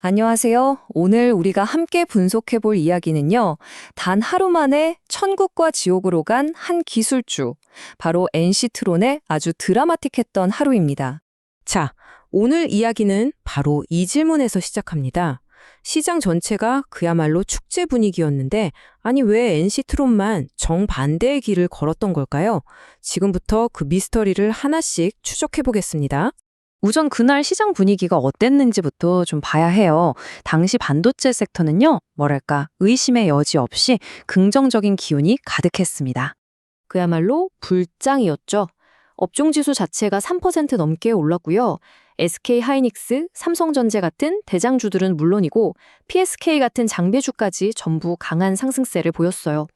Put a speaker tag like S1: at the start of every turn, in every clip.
S1: 안녕하세요. 오늘 우리가 함께 분석해 볼 이야기는요. 단 하루 만에 천국과 지옥으로 간 한 기술주, 바로 NC트론의 아주 드라마틱했던 하루입니다.
S2: 자, 오늘 이야기는 바로 이 질문에서 시작합니다. 시장 전체가 그야말로 축제 분위기였는데, 아니 왜 NC트론만 정반대의 길을 걸었던 걸까요? 지금부터 그 미스터리를 하나씩 추적해 보겠습니다.
S3: 우선 그날 시장 분위기가 어땠는지부터 좀 봐야 해요. 당시 반도체 섹터는요, 뭐랄까, 의심의 여지 없이 긍정적인 기운이 가득했습니다. 그야말로 불장이었죠. 업종 지수 자체가 3% 넘게 올랐고요. SK 하이닉스, 삼성전자 같은 대장주들은 물론이고 PSK 같은 장비주까지 전부 강한 상승세를 보였어요.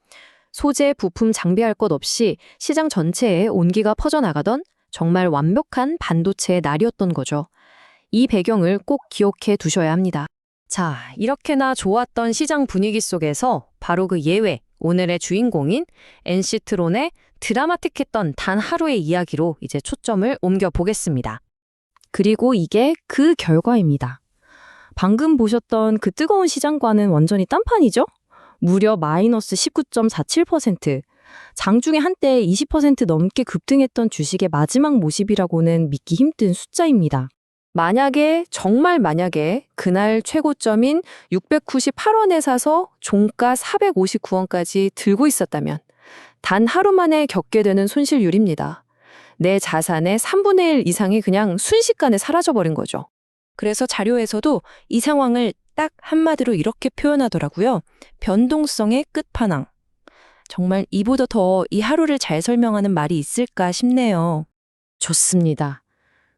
S3: 소재, 부품 장비할 것 없이 시장 전체에 온기가 퍼져나가던 정말 완벽한 반도체의 날이었던 거죠. 이 배경을 꼭 기억해 두셔야 합니다. 자, 이렇게나 좋았던 시장 분위기 속에서 바로 그 예외, 오늘의 주인공인 NC트론의 드라마틱했던 단 하루의 이야기로 이제 초점을 옮겨 보겠습니다. 그리고 이게 그 결과입니다. 방금 보셨던 그 뜨거운 시장과는 완전히 딴판이죠? 무려 마이너스 19.47%. 장중에 한때 20% 넘게 급등했던 주식의 마지막 모습이라고는 믿기 힘든 숫자입니다. 만약에, 정말 만약에 그날 최고점인 698원에 사서 종가 459원까지 들고 있었다면 단 하루 만에 겪게 되는 손실률입니다. 내 자산의 3분의 1 이상이 그냥 순식간에 사라져버린 거죠. 그래서 자료에서도 이 상황을 딱 한마디로 이렇게 표현하더라고요. 변동성의 끝판왕. 정말 이보다 더 이 하루를 잘 설명하는 말이 있을까 싶네요. 좋습니다.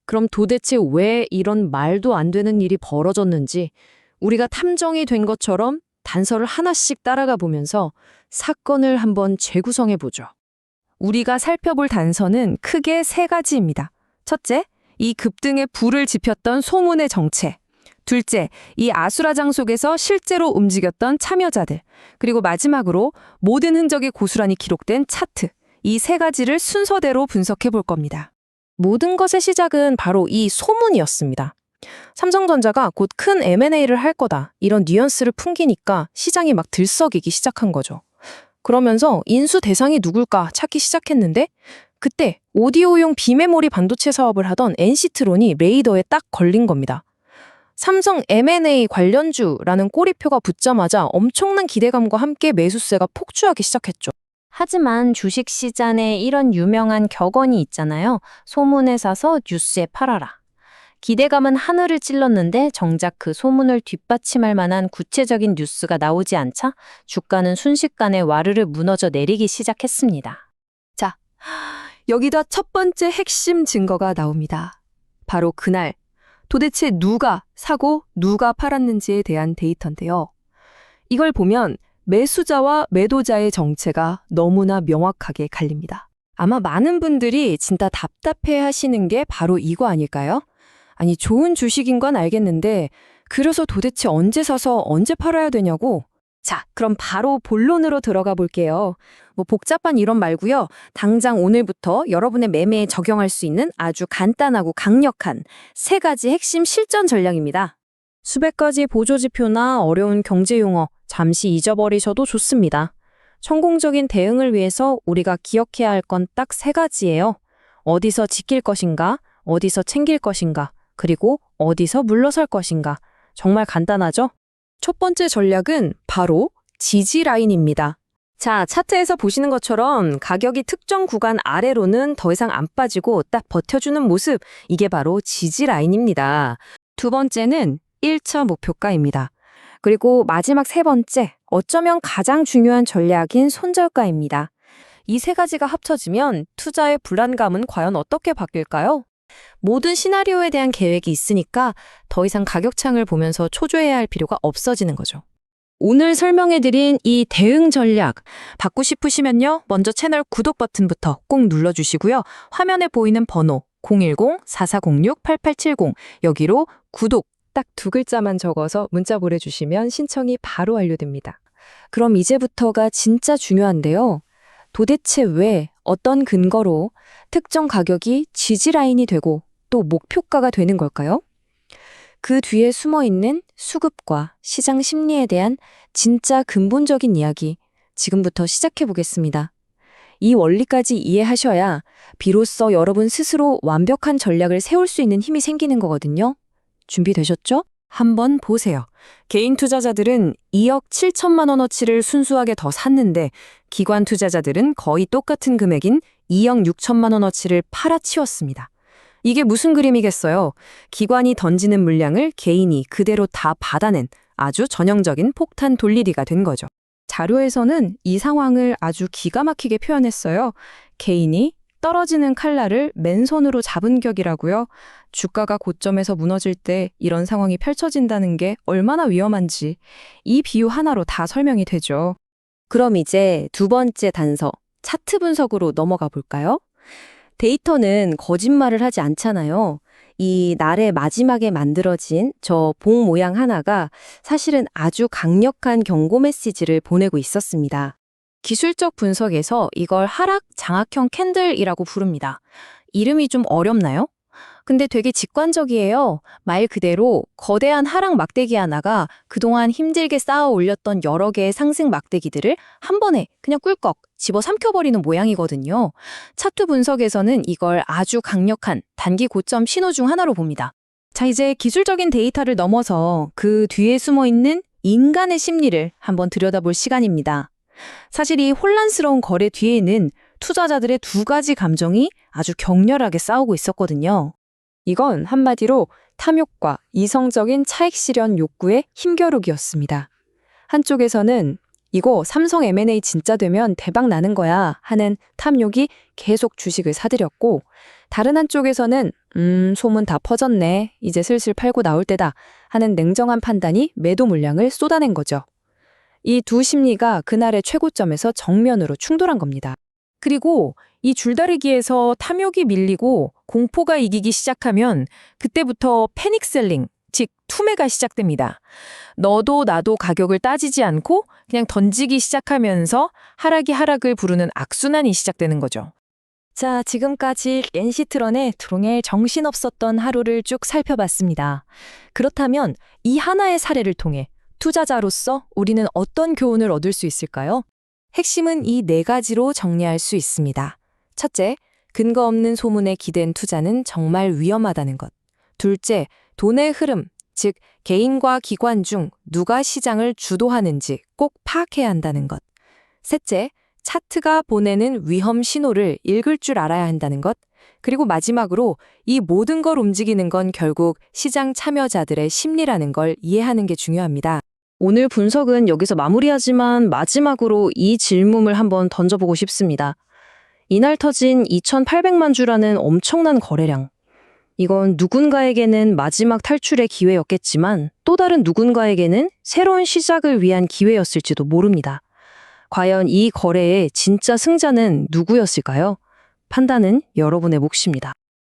S3: 그럼 도대체 왜 이런 말도 안 되는 일이 벌어졌는지 우리가 탐정이 된 것처럼 단서를 하나씩 따라가 보면서 사건을 한번 재구성해 보죠. 우리가 살펴볼 단서는 크게 세 가지입니다. 첫째, 이 급등에 불을 지폈던 소문의 정체. 둘째, 이 아수라장 속에서 실제로 움직였던 참여자들. 그리고 마지막으로 모든 흔적이 고스란히 기록된 차트. 이 세 가지를 순서대로 분석해 볼 겁니다. 모든 것의 시작은 바로 이 소문이었습니다. 삼성전자가 곧 큰 M&A를 할 거다. 이런 뉘앙스를 풍기니까 시장이 막 들썩이기 시작한 거죠. 그러면서 인수 대상이 누굴까 찾기 시작했는데 그때 오디오용 비메모리 반도체 사업을 하던 NC트론이 레이더에 딱 걸린 겁니다. 삼성 M&A 관련주라는 꼬리표가 붙자마자 엄청난 기대감과 함께 매수세가 폭주하기 시작했죠.
S4: 하지만 주식시장에 이런 유명한 격언이 있잖아요. 소문에 사서 뉴스에 팔아라. 기대감은 하늘을 찔렀는데 정작 그 소문을 뒷받침할 만한 구체적인 뉴스가 나오지 않자 주가는 순식간에 와르르 무너져 내리기 시작했습니다.
S1: 여기다 첫 번째 핵심 증거가 나옵니다. 바로 그날 도대체 누가 사고 누가 팔았는지에 대한 데이터인데요. 이걸 보면 매수자와 매도자의 정체가 너무나 명확하게 갈립니다. 아마 많은 분들이 진짜 답답해 하시는 게 바로 이거 아닐까요? 아니, 좋은 주식인 건 알겠는데, 그래서 도대체 언제 사서 언제 팔아야 되냐고? 자, 그럼 바로 본론으로 들어가 볼게요. 뭐 복잡한 이론 말고요. 당장 오늘부터 여러분의 매매에 적용할 수 있는 아주 간단하고 강력한 세 가지 핵심 실전 전략입니다. 수백 가지 보조지표나 어려운 경제 용어 잠시 잊어버리셔도 좋습니다. 성공적인 대응을 위해서 우리가 기억해야 할 건 딱 세 가지예요. 어디서 지킬 것인가, 어디서 챙길 것인가, 그리고 어디서 물러설 것인가. 정말 간단하죠? 첫 번째 전략은 바로 지지 라인입니다. 자, 차트에서 보시는 것처럼 가격이 특정 구간 아래로는 더 이상 안 빠지고 딱 버텨주는 모습, 이게 바로 지지 라인입니다. 두 번째는 1차 목표가입니다. 그리고 마지막 세 번째, 어쩌면 가장 중요한 전략인 손절가입니다. 이 세 가지가 합쳐지면 투자의 불안감은 과연 어떻게 바뀔까요? 모든 시나리오에 대한 계획이 있으니까 더 이상 가격창을 보면서 초조해야 할 필요가 없어지는 거죠. 오늘 설명해드린 이 대응 전략 받고 싶으시면요. 먼저 채널 구독 버튼부터 꼭 눌러주시고요. 화면에 보이는 번호 010-4406-8870 여기로 구독 딱 두 글자만 적어서 문자 보내주시면 신청이 바로 완료됩니다. 그럼 이제부터가 진짜 중요한데요. 도대체 왜 어떤 근거로 특정 가격이 지지라인이 되고 또 목표가가 되는 걸까요?
S2: 그 뒤에 숨어 있는 수급과 시장 심리에 대한 진짜 근본적인 이야기 지금부터 시작해 보겠습니다. 이 원리까지 이해하셔야 비로소 여러분 스스로 완벽한 전략을 세울 수 있는 힘이 생기는 거거든요. 준비되셨죠?
S1: 한번 보세요. 개인 투자자들은 2억 7천만 원어치를 순수하게 더 샀는데 기관 투자자들은 거의 똑같은 금액인 2억 6천만 원어치를 팔아치웠습니다. 이게 무슨 그림이겠어요? 기관이 던지는 물량을 개인이 그대로 다 받아낸 아주 전형적인 폭탄 돌리기가 된 거죠. 자료에서는 이 상황을 아주 기가 막히게 표현했어요. 개인이 떨어지는 칼날을 맨손으로 잡은 격이라고요. 주가가 고점에서 무너질 때 이런 상황이 펼쳐진다는 게 얼마나 위험한지 이 비유 하나로 다 설명이 되죠.
S2: 그럼 이제 두 번째 단서, 차트 분석으로 넘어가 볼까요? 데이터는 거짓말을 하지 않잖아요. 이 날의 마지막에 만들어진 저 봉 모양 하나가 사실은 아주 강력한 경고 메시지를 보내고 있었습니다.
S3: 기술적 분석에서 이걸 하락 장악형 캔들이라고 부릅니다. 이름이 좀 어렵나요? 근데 되게 직관적이에요. 말 그대로 거대한 하락 막대기 하나가 그동안 힘들게 쌓아 올렸던 여러 개의 상승 막대기들을 한 번에 그냥 꿀꺽 집어 삼켜버리는 모양이거든요. 차트 분석에서는 이걸 아주 강력한 단기 고점 신호 중 하나로 봅니다. 자, 이제 기술적인 데이터를 넘어서 그 뒤에 숨어 있는 인간의 심리를 한번 들여다볼 시간입니다. 사실 이 혼란스러운 거래 뒤에는 투자자들의 두 가지 감정이 아주 격렬하게 싸우고 있었거든요.
S2: 이건 한마디로 탐욕과 이성적인 차익 실현 욕구의 힘겨루기였습니다. 한쪽에서는 이거 삼성 M&A 진짜 되면 대박 나는 거야 하는 탐욕이 계속 주식을 사들였고 다른 한쪽에서는 음 소문 다 퍼졌네 이제 슬슬 팔고 나올 때다 하는 냉정한 판단이 매도 물량을 쏟아낸 거죠. 이 두 심리가 그날의 최고점에서 정면으로 충돌한 겁니다.
S3: 그리고 이 줄다리기에서 탐욕이 밀리고 공포가 이기기 시작하면 그때부터 패닉셀링, 즉 투매가 시작됩니다. 너도 나도 가격을 따지지 않고 그냥 던지기 시작하면서 하락이 하락을 부르는 악순환이 시작되는 거죠.
S2: 자, 지금까지 NC트런의 드롱의 정신없었던 하루를 쭉 살펴봤습니다. 그렇다면 이 하나의 사례를 통해 투자자로서 우리는 어떤 교훈을 얻을 수 있을까요? 핵심은 이 네 가지로 정리할 수 있습니다. 첫째, 근거 없는 소문에 기댄 투자는 정말 위험하다는 것. 둘째, 돈의 흐름, 즉 개인과 기관 중 누가 시장을 주도하는지 꼭 파악해야 한다는 것. 셋째, 차트가 보내는 위험 신호를 읽을 줄 알아야 한다는 것. 그리고 마지막으로 이 모든 걸 움직이는 건 결국 시장 참여자들의 심리라는 걸 이해하는 게 중요합니다.
S3: 오늘 분석은 여기서 마무리하지만 마지막으로 이 질문을 한번 던져보고 싶습니다. 이날 터진 2,800만 주라는 엄청난 거래량. 이건 누군가에게는 마지막 탈출의 기회였겠지만 또 다른 누군가에게는 새로운 시작을 위한 기회였을지도 모릅니다. 과연 이 거래의 진짜 승자는 누구였을까요? 판단은 여러분의 몫입니다.